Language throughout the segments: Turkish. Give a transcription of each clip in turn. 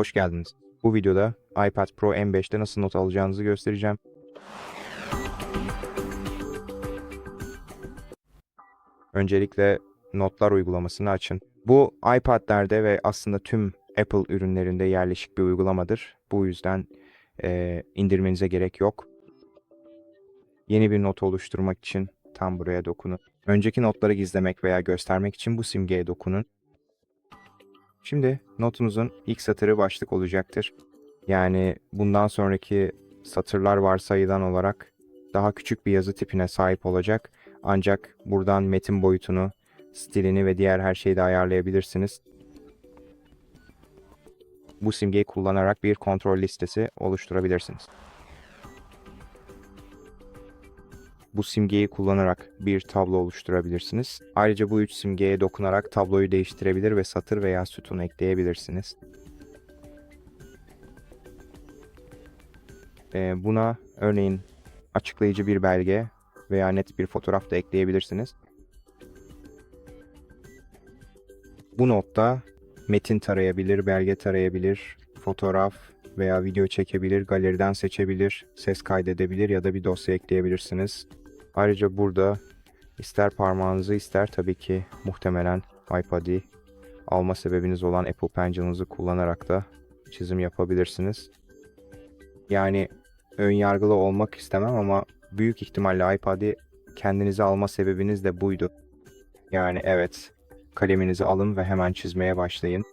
Hoş geldiniz. Bu videoda iPad Pro M5'te nasıl not alacağınızı göstereceğim. Öncelikle notlar uygulamasını açın. Bu iPad'lerde ve aslında tüm Apple ürünlerinde yerleşik bir uygulamadır. Bu yüzden eee, indirmenize gerek yok. Yeni bir not oluşturmak için tam buraya dokunun. Önceki notları gizlemek veya göstermek için bu simgeye dokunun. Şimdi notunuzun ilk satırı başlık olacaktır. Yani bundan sonraki satırlar varsayılan olarak daha küçük bir yazı tipine sahip olacak. Ancak buradan metin boyutunu, stilini ve diğer her şeyi de ayarlayabilirsiniz. Bu simgeyi kullanarak bir kontrol listesi oluşturabilirsiniz. Bu simgeyi kullanarak bir tablo oluşturabilirsiniz. Ayrıca bu üç simgeye dokunarak tabloyu değiştirebilir ve satır veya sütun ekleyebilirsiniz. Ee, buna örneğin açıklayıcı bir belge veya net bir fotoğraf da ekleyebilirsiniz. Bu notta metin tarayabilir, belge tarayabilir, fotoğraf veya video çekebilir, galeriden seçebilir, ses kaydedebilir ya da bir dosya ekleyebilirsiniz. Ayrıca burada ister parmağınızı ister tabii ki muhtemelen iPad'i alma sebebiniz olan Apple Pencil'ınızı kullanarak da çizim yapabilirsiniz. Yani ön yargılı olmak istemem ama büyük ihtimalle iPad'i kendinize alma sebebiniz de buydu. Yani evet, kaleminizi alın ve hemen çizmeye başlayın.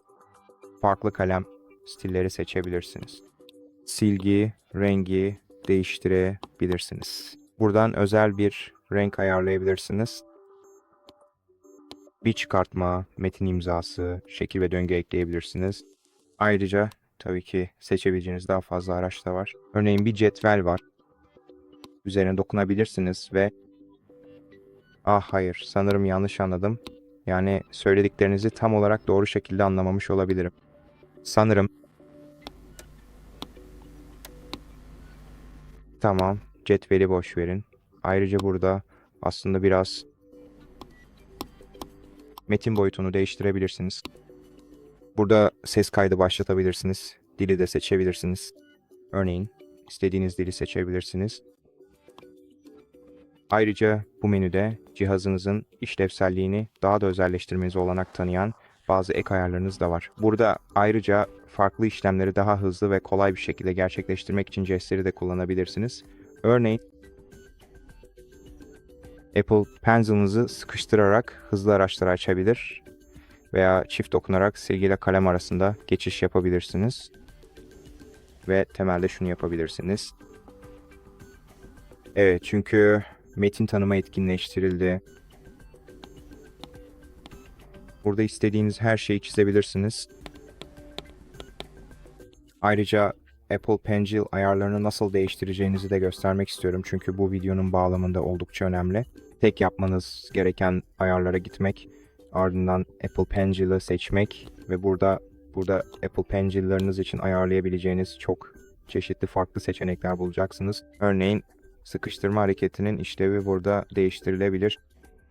Farklı kalem stilleri seçebilirsiniz. Silgi, rengi değiştirebilirsiniz. Buradan özel bir renk ayarlayabilirsiniz. Bir çıkartma, metin imzası, şekil ve döngü ekleyebilirsiniz. Ayrıca tabii ki seçebileceğiniz daha fazla araç da var. Örneğin bir cetvel var. Üzerine dokunabilirsiniz ve Ah hayır, sanırım yanlış anladım. Yani söylediklerinizi tam olarak doğru şekilde anlamamış olabilirim. Sanırım Tamam, cetveli boş verin. Ayrıca burada aslında biraz metin boyutunu değiştirebilirsiniz. Burada ses kaydı başlatabilirsiniz. Dili de seçebilirsiniz. Örneğin istediğiniz dili seçebilirsiniz. Ayrıca bu menüde cihazınızın işlevselliğini daha da özelleştirmenize olanak tanıyan bazı ek ayarlarınız da var. Burada ayrıca farklı işlemleri daha hızlı ve kolay bir şekilde gerçekleştirmek için jestleri de kullanabilirsiniz. Örneğin Apple Pencil'ınızı sıkıştırarak hızlı araçları açabilir veya çift dokunarak silgiyle kalem arasında geçiş yapabilirsiniz. Ve temelde şunu yapabilirsiniz. Evet çünkü metin tanıma etkinleştirildi. Burada istediğiniz her şeyi çizebilirsiniz. Ayrıca Apple Pencil ayarlarını nasıl değiştireceğinizi de göstermek istiyorum. Çünkü bu videonun bağlamında oldukça önemli. Tek yapmanız gereken ayarlara gitmek, ardından Apple Pencil'ı seçmek ve burada burada Apple Pencil'larınız için ayarlayabileceğiniz çok çeşitli farklı seçenekler bulacaksınız. Örneğin sıkıştırma hareketinin işlevi burada değiştirilebilir.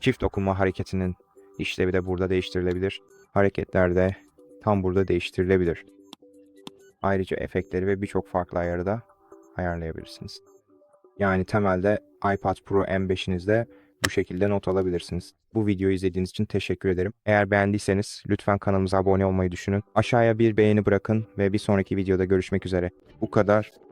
Çift dokunma hareketinin işlevi de burada değiştirilebilir. Hareketler de tam burada değiştirilebilir. Ayrıca efektleri ve birçok farklı ayarı da ayarlayabilirsiniz. Yani temelde iPad Pro M5'inizde bu şekilde not alabilirsiniz. Bu videoyu izlediğiniz için teşekkür ederim. Eğer beğendiyseniz lütfen kanalımıza abone olmayı düşünün. Aşağıya bir beğeni bırakın ve bir sonraki videoda görüşmek üzere. Bu kadar.